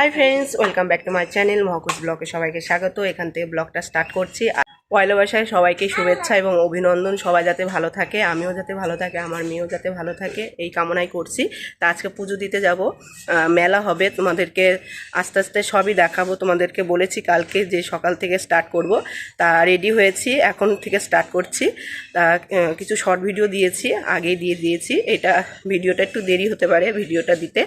Hi friends welcome back to my channel মহাকুশ ব্লগে সবাইকে স্বাগত। এখান থেকে ব্লগটা স্টার্ট করছি। পয়লা বৈশাখে সবাইকে শুভেচ্ছা এবং অভিনন্দন, সবাই যাতে ভালো থাকে, আমিও যাতে ভালো থাকে, আমার মেয়েও যাতে ভালো থাকে, এই কামনাই করছি। তা আজকে পুজো দিতে যাব। মেলা হবে, তোমাদেরকে আস্তে আস্তে সবই দেখাবো, তোমাদেরকে বলেছি কালকে যে সকাল থেকে স্টার্ট করব। তা রেডি হয়েছি, এখন থেকে স্টার্ট করছি। তা কিছু শর্ট ভিডিও দিয়েছি, আগেই দিয়ে দিয়েছি। এটা ভিডিওটা একটু দেরি হতে পারে ভিডিওটা দিতে।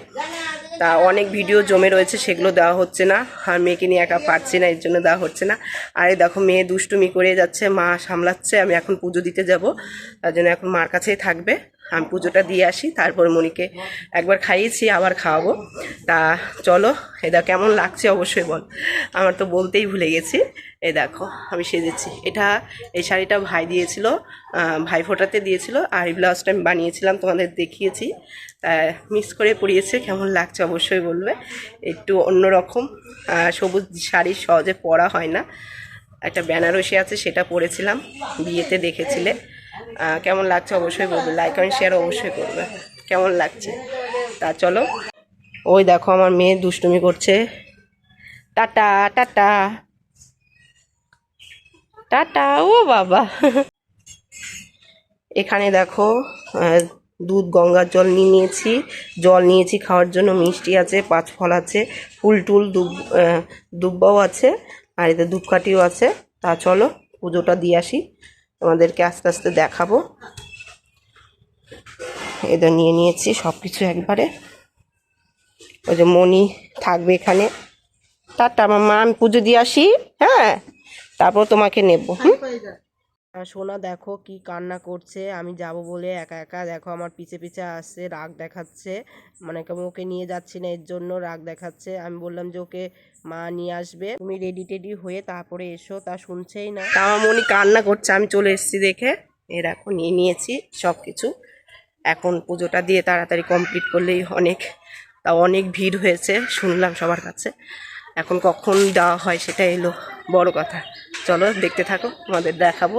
তা অনেক ভিডিও জমে রয়েছে, সেগুলো দেওয়া হচ্ছে না। আর মেয়েকে নিয়ে একা পারছি না, এর জন্য দেওয়া হচ্ছে না। আর এই দেখো, মেয়ে দুষ্টুমি করে যাচ্ছে, মা সামলাচ্ছে, আমি এখন পুজো দিতে যাব। তার জন্য এখন মার কাছেই থাকবে। আমি পুজোটা দিয়ে আসি, তারপর মনিকে একবার খাইয়েছি, আবার খাওয়াবো। তা চলো এটা কেমন লাগছে অবশ্যই বল। আমার তো বলতেই ভুলে গেছি। এ দেখো, আমি সেজেছি। এটা এই শাড়িটা ভাই দিয়েছিল ভাই ফোটাতে দিয়েছিল, আর এই ব্লাউজটা আমি বানিয়েছিলাম, তোমাদের দেখিয়েছি। তা মিক্স করে পরিয়েছে, কেমন লাগছে অবশ্যই বলবে। একটু অন্যরকম সবুজ শাড়ি সহজে পরা হয় না। একটা বেনারসি আছে, সেটা পরেছিলাম, বিয়েতে দেখেছিলে। কেমন লাগছে অবশ্যই বলবে। লাইক কমেন্ট শেয়ার অবশ্যই করবে। কেমন লাগছে? তা চলো। ওই দেখো, আমার মেয়ে দুষ্টুমি করছে। Tata tata. টাটা, ও বাবা। এখানে দেখো দুধ, গঙ্গার জল নিয়ে নিয়েছি। জল নিয়েছি খাওয়ার জন্য। মিষ্টি আছে, পাঁচ ফল আছে, ফুল টুল, দুব দুব্বাও আছে, আর এতে ধূপকাঠিও আছে। তা চলো, পুজোটা দিয়ে আসি। তোমাদেরকে আস্তে আস্তে দেখাবো। এদের নিয়ে নিয়েছি সব কিছু একবারে। ওই যে মণি থাকবে এখানে। টাটা মা আমি পুজো দিয়ে আসি হ্যাঁ? তারপর তোমাকে নেব, হুম? আর সোনা দেখো কি কান্না করছে, আমি যাব বলে একা একা। দেখো আমার পিছে পিছে আসছে, রাগ দেখাচ্ছে। মানে ওকে নিয়ে যাচ্ছি না, এর জন্য রাগ দেখাচ্ছে। আমি বললাম যে ওকে মা নিয়ে আসবে। তুমি রেডি টেডি হয়ে তারপরে এসো, তা শুনছেই না। তা আমার কান্না করছে, আমি চলে এসেছি দেখে। এর এখন নিয়ে নিয়েছি সব কিছু এখন পুজোটা দিয়ে তাড়াতাড়ি কমপ্লিট করলেই অনেক তা অনেক ভিড় হয়েছে, শুনলাম সবার কাছে। এখন কখন দেওয়া হয় সেটা এলো, বড় কথা। চলো দেখতে থাকো, তোমাদের দেখাবো।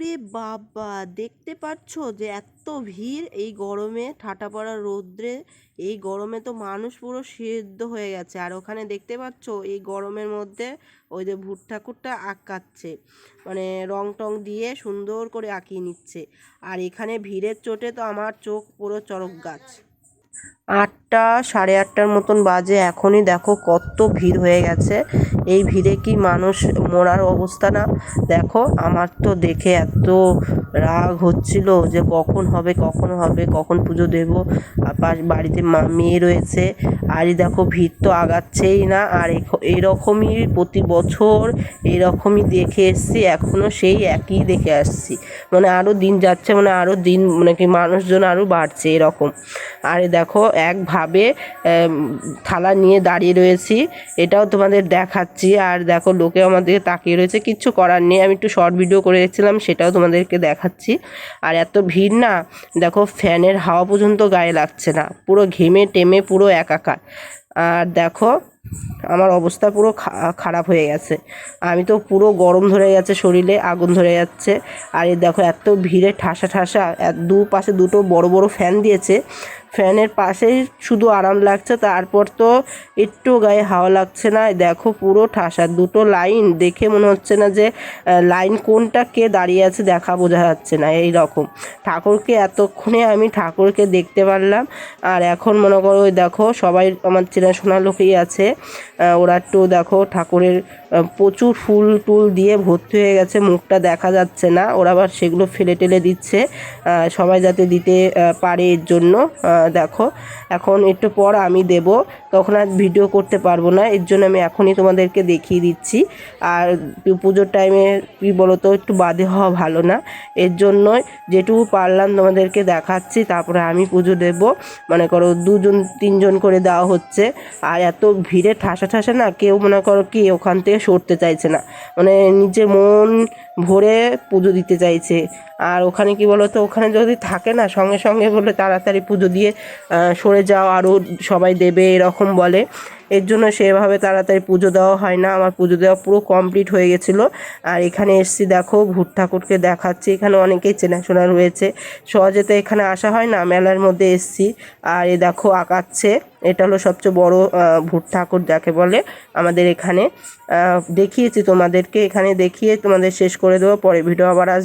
উরে বাবা, দেখতে পাচ্ছ যে এত ভিড়? এই গরমে ঠাটা পড়া রৌদ্রে, এই গরমে তো মানুষ পুরো সিদ্ধ হয়ে গেছে। আর ওখানে দেখতে পাচ্ছ, এই গরমের মধ্যে ওই যে ভূত ঠাকুরটা আঁকাচ্ছে। মানে রং টং দিয়ে সুন্দর করে আঁকিয়ে নিচ্ছে। আর এখানে ভিড়ের চোটে তো আমার চোখ পুরো চরক গাছ। আটটা, সাড়ে আটটার মতন বাজে। এখনই দেখো কত ভিড় হয়ে গেছে। এই ভিড়ে কি মানুষ মরার অবস্থা না? দেখো, আমার তো দেখে এত রাগ হচ্ছিল যে কখন হবে কখন হবে, কখন পুজো দেব। পাশ- বাড়িতে মা, মেয়ে রয়েছে। আর এই দেখো ভিড় তো আগাচ্ছেই না। আর এরকমই প্রতি বছর এরকমই দেখে এসছি। এখনও সেই একই দেখে আসছি। মানে আরও দিন যাচ্ছে মানে আরও দিন মানে কি মানুষজন আরও বাড়ছে এরকম। আর দেখো একভাবে থালা নিয়ে দাঁড়িয়ে রয়েছি। এটাও তোমাদের দেখাচ্ছি। আর দেখো লোকে আমাদেরকে তাকিয়ে রয়েছে। কিচ্ছু করার নেই। আমি একটু শর্ট ভিডিও করে রেখেছিলাম, সেটাও তোমাদেরকে দেখাচ্ছি। আর এত ভিড় না, দেখো, ফ্যানের হাওয়া পর্যন্ত গায়ে লাগছে না। পুরো ঘেমে টেমে পুরো একাকার। আর দেখো, আমার অবস্থা পুরো খারাপ হয়ে গেছে। আমি তো পুরো গরম ধরে গেছে শরীরে, আগুন ধরে যাচ্ছে। আর এই দেখো, এত ভিড়ে ঠাসা ঠাসা দু পাশে দুটো বড় বড় ফ্যান দিয়েছে। ফ্যানের পাশেই শুধু আরাম লাগছে, তারপর তো একটু গায়ে হাওয়া লাগছে না। দেখো পুরো ঠাসা, দুটো লাইন, দেখে মনে হচ্ছে না যে লাইন কোনটা কে দাঁড়িয়ে আছে দেখা বোঝা যাচ্ছে না এই রকম। ঠাকুরকে এতক্ষণে আমি ঠাকুরকে দেখতে পারলাম, আর এখন মনে করো ওই দেখো সবাই আমার চেনাশোনা লোকেই আছে ওরা একটু দেখো ঠাকুরের প্রচুর ফুল টুল দিয়ে ভর্তি হয়ে গেছে, মুখটা দেখা যাচ্ছে না। ওরা আবার সেগুলো ফেলে টেলে দিচ্ছে সবাই যাতে দিতে পারে এর জন্য দেখো এখন একটু পর আমি দেব তখন আর ভিডিও করতে পারব না। এর জন্য আমি এখনই তোমাদেরকে দেখিয়ে দিচ্ছি। আর পুজোর টাইমে কী বলো তো একটু বাদে হওয়া ভালো না। এর জন্যই যেটুকু পারলাম তোমাদেরকে দেখাচ্ছি, তারপরে আমি পুজো দেব। মনে করো দুজন, তিনজন করে দেওয়া হচ্ছে। আর এত ভিড়ে ঠাসা ঠাসা না, কেউ মনে করো কি ওখান থেকে সরতে চাইছে না। মানে নিজে মন ভরে পুজো দিতে চাইছে। আর ওখানে কি বলো তো ওখানে যদি থাকে না, সঙ্গে সঙ্গে বলে তাড়াতাড়ি পুজো দিয়ে সরে যাও আরও সবাই দেবে, এরকম বলে। এর জন্য সেভাবে তাড়াতাড়ি পুজো দেওয়া হয় না। আমার পুজো দেওয়া পুরো কমপ্লিট হয়ে গেছিল। আর এখানে এসছি দেখো ভূত ঠাকুরকে দেখাচ্ছি। এখানে অনেকেই চেনাশোনা রয়েছে। সহজে তো এখানে আসা হয় না, মেলার মধ্যে এসছি। আর এ দেখো আঁকাচ্ছে। এটা হলো সবচেয়ে বড় ভূত ঠাকুর যাকে বলে আমাদের এখানে। দেখিয়েছি তোমাদেরকে। এখানে দেখিয়ে তোমাদের শেষ করে দেবো। পরে ভিডিও আবার আস